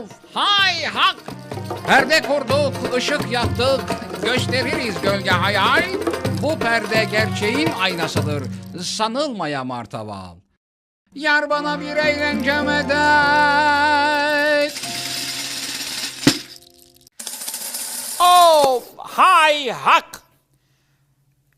Of hay hak. Perde kurduk, ışık yaktık, gösteririz gölge hayal. Bu perde gerçeğin aynasıdır, sanılmaya martaval. Yar bana bir eğlence medet. Of hay hak.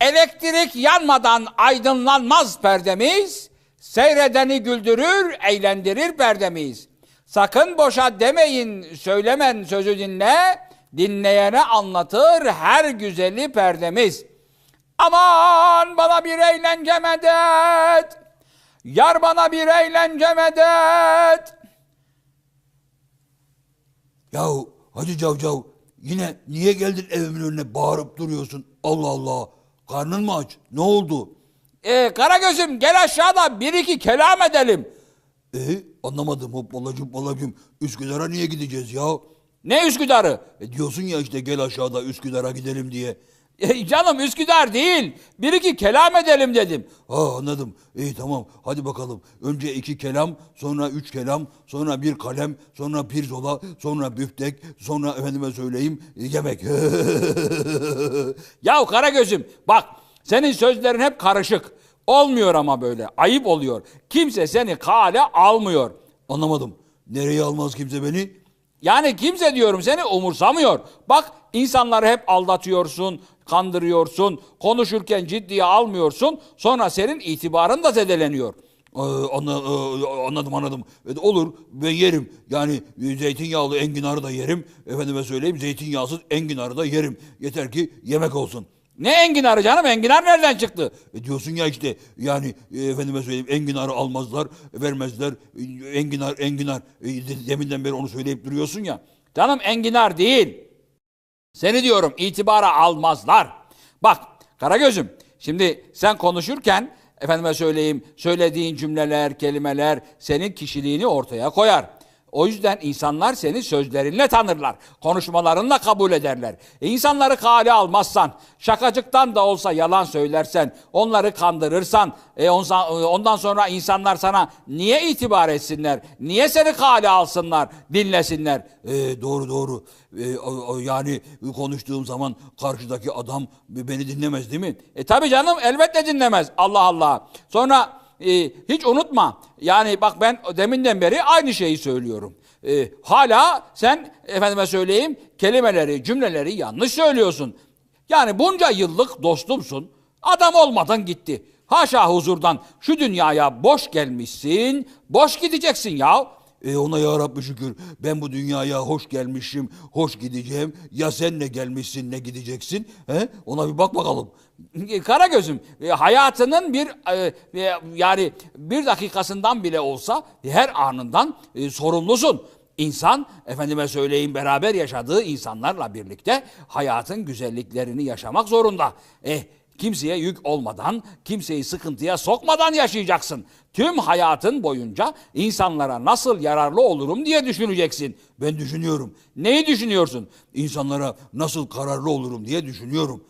Elektrik yanmadan aydınlanmaz perdemiz, seyredeni güldürür, eğlendirir perdemiz. Sakın boşa demeyin, söylemen sözü dinle, dinleyene anlatır her güzeli perdemiz. Aman bana bir eğlence medet, yar bana bir eğlence medet. Yahu Hacı Cavcav yine niye geldin evimin önüne bağırıp duruyorsun? Allah Allah. Karnın mı aç? Ne oldu? Ee, Karagöz'üm gel aşağıda bir iki kelam edelim. E anlamadım hoppalacım hoppalacım. Üsküdar'a niye gideceğiz ya? Ne Üsküdar'ı? E diyorsun ya işte gel aşağıda Üsküdar'a gidelim diye. E, canım Üsküdar değil. Bir iki kelam edelim dedim. Ha anladım. İyi tamam hadi bakalım. Önce iki kelam, sonra üç kelam, sonra bir kalem, sonra pirzola, sonra büftek, sonra efendime söyleyeyim yemek. Yahu Karagöz'üm bak senin sözlerin hep karışık. Olmuyor ama böyle. Ayıp oluyor. Kimse seni kale almıyor. Anlamadım. Nereye almaz kimse beni? Yani kimse diyorum seni umursamıyor. Bak insanları hep aldatıyorsun, kandırıyorsun, konuşurken ciddiye almıyorsun. Sonra senin itibarın da zedeleniyor. Ee, anla, e, anladım anladım. E, olur ben yerim. Yani e, zeytinyağlı enginarı da yerim. Efendime söyleyeyim zeytinyağsız enginarı da yerim. Yeter ki yemek olsun. Ne enginarı canım? Enginar nereden çıktı? E diyorsun ya işte yani e, efendime söyleyeyim enginarı almazlar, vermezler. E, enginar enginar. E, de- deminden beri onu söyleyip duruyorsun ya. Canım enginar değil. Seni diyorum itibara almazlar. Bak Karagöz'üm şimdi sen konuşurken efendime söyleyeyim söylediğin cümleler, kelimeler senin kişiliğini ortaya koyar. O yüzden insanlar seni sözlerinle tanırlar. Konuşmalarınla kabul ederler. E insanları kale almazsan, şakacıktan da olsa yalan söylersen, onları kandırırsan, e onsa- ondan sonra insanlar sana niye itibar etsinler? Niye seni kale alsınlar, dinlesinler? E, doğru doğru. E, o- o yani konuştuğum zaman karşıdaki adam beni dinlemez değil mi? E tabi canım elbette dinlemez. Allah Allah. Sonra e, hiç unutma. Yani bak ben deminden beri aynı şeyi söylüyorum. E, hala sen efendime söyleyeyim kelimeleri, cümleleri yanlış söylüyorsun. Yani bunca yıllık dostumsun. Adam olmadan gitti. Haşa huzurdan şu dünyaya boş gelmişsin, boş gideceksin ya. E ona ya Rabbi şükür ben bu dünyaya hoş gelmişim, hoş gideceğim. Ya sen ne gelmişsin, ne gideceksin? He? Ona bir bak bakalım. Kara gözüm hayatının bir e, e, yani bir dakikasından bile olsa her anından e, sorumlusun. İnsan efendime söyleyeyim beraber yaşadığı insanlarla birlikte hayatın güzelliklerini yaşamak zorunda. Eh kimseye yük olmadan, kimseyi sıkıntıya sokmadan yaşayacaksın. Tüm hayatın boyunca insanlara nasıl yararlı olurum diye düşüneceksin. Ben düşünüyorum. Neyi düşünüyorsun? İnsanlara nasıl kararlı olurum diye düşünüyorum.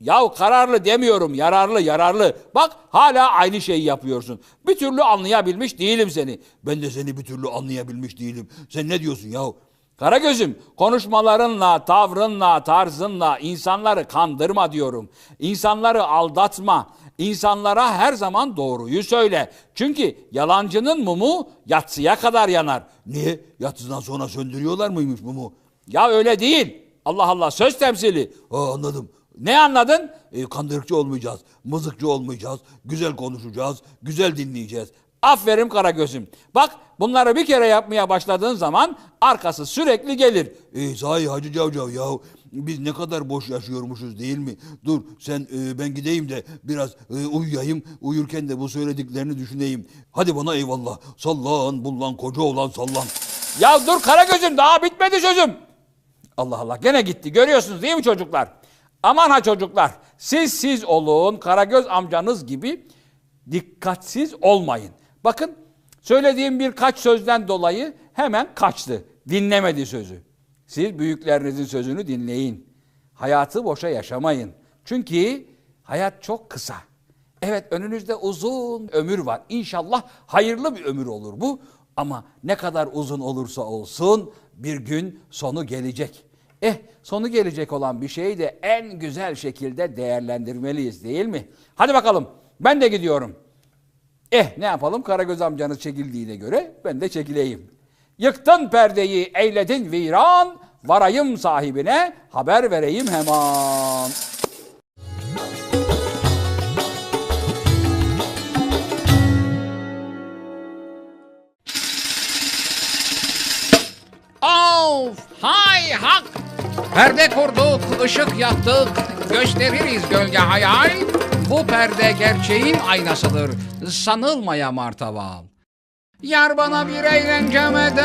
Yahu kararlı demiyorum, yararlı, yararlı. Bak hala aynı şeyi yapıyorsun. Bir türlü anlayabilmiş değilim seni. Ben de seni bir türlü anlayabilmiş değilim. Sen ne diyorsun yahu? Karagöz'üm konuşmalarınla, tavrınla, tarzınla insanları kandırma diyorum. İnsanları aldatma. İnsanlara her zaman doğruyu söyle. Çünkü yalancının mumu yatsıya kadar yanar. Niye? Yatsıdan sonra söndürüyorlar mıymış mumu? Ya öyle değil. Allah Allah söz temsili. Ha anladım. Ne anladın? E, kandırıkçı olmayacağız, mızıkçı olmayacağız, güzel konuşacağız, güzel dinleyeceğiz. Aferin Karagöz'üm. Bak bunları bir kere yapmaya başladığın zaman arkası sürekli gelir. E, sahi Hacı Cavcav ya biz ne kadar boş yaşıyormuşuz değil mi? Dur sen e, ben gideyim de biraz e, uyuyayım. Uyurken de bu söylediklerini düşüneyim. Hadi bana eyvallah. Sallan bullan koca olan sallan. Ya dur Karagöz'üm daha bitmedi sözüm. Allah Allah gene gitti görüyorsunuz değil mi çocuklar? Aman ha çocuklar siz siz olun Karagöz amcanız gibi dikkatsiz olmayın. Bakın söylediğim birkaç sözden dolayı hemen kaçtı. Dinlemedi sözü. Siz büyüklerinizin sözünü dinleyin. Hayatı boşa yaşamayın. Çünkü hayat çok kısa. Evet önünüzde uzun ömür var. İnşallah hayırlı bir ömür olur bu. Ama ne kadar uzun olursa olsun bir gün sonu gelecek. Eh sonu gelecek olan bir şeyi de en güzel şekilde değerlendirmeliyiz değil mi? Hadi bakalım ben de gidiyorum. Eh ne yapalım Karagöz amcanız çekildiğine göre ben de çekileyim. Yıktın perdeyi eyledin viran varayım sahibine haber vereyim hemen. Of hay hak. Perde kurduk, ışık yaktık, gösteririz gölge hayal. Bu perde gerçeğin aynasıdır, sanılmaya martaval. Yar bana bir eğlence medet.